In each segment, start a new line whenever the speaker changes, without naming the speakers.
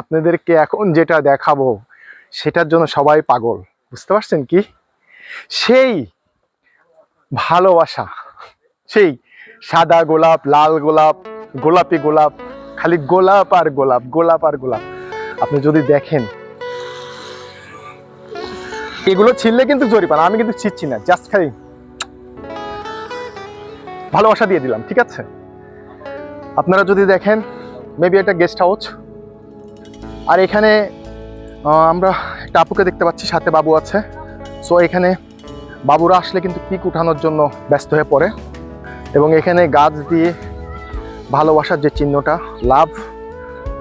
আপনাদেরকে এখন যেটা দেখাবো, সেটার জন্য সবাই পাগল। বুঝতে পারছেন কি? সেই ভালোবাসা, সেই সাদা গোলাপ, লাল গোলাপ, গোলাপি গোলাপ, খালি গোলাপ আর গোলাপ গোলাপ আর গোলাপ। আপনি যদি দেখেন, এগুলো ছিললে কিন্তু জরিপানা আমি কিন্তু ছিচ্ছি না, জাস্ট খালি ভালোবাসা দিয়ে দিলাম, ঠিক আছে? আপনারা যদি দেখেন মেবি এটা গেস্ট হাউস আর এখানে আমরা একটা আপুকে দেখতে পাচ্ছি, সাথে বাবু আছে। সো এখানে বাবুরা আসলে কিন্তু পিক উঠানোর জন্য ব্যস্ত হয়ে পড়ে। এবং এখানে গাছ দিয়ে ভালোবাসার যে চিহ্নটা, লাভ,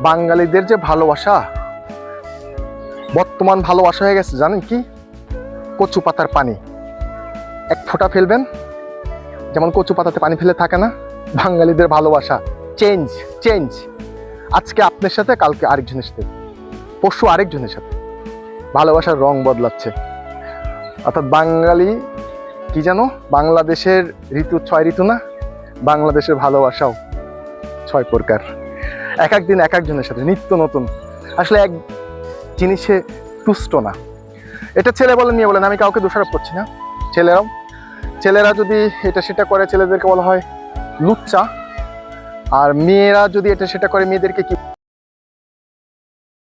বাঙালিদের যে ভালোবাসা, বর্তমান ভালোবাসা হয়ে গেছে, জানেন কি? কচু পাতার পানি। এক ফোঁটা ফেলবেন, যেমন কচু পাতাতে পানি ফেলে থাকে না, বাঙালিদের ভালোবাসা। চেঞ্জ চেঞ্জ আজকে আপনার সাথে, কালকে আরেকজনের সাথে পরশু আরেকজনের সাথে। ভালোবাসার রং বদলাচ্ছে। অর্থাৎ বাঙালি কি যেন বাংলাদেশের ঋতু ছয় ঋতু না? বাংলাদেশের ভালোবাসাও ছয় প্রকার। এক এক দিন এক একজনের সাথে, নিত্য নতুন। আসলে এক জিনিসে তুষ্ট না। এটা ছেলে বলেন মেয়ে বলেন আমি কাউকে দোষারোপ করছি না। ছেলেরাও। ছেলেরা যদি এটা সেটা করে, ছেলেদেরকে বলা হয় লুচ্চা। আর মেয়েরা যদি এটা সেটা করে, মেয়েদেরকে কি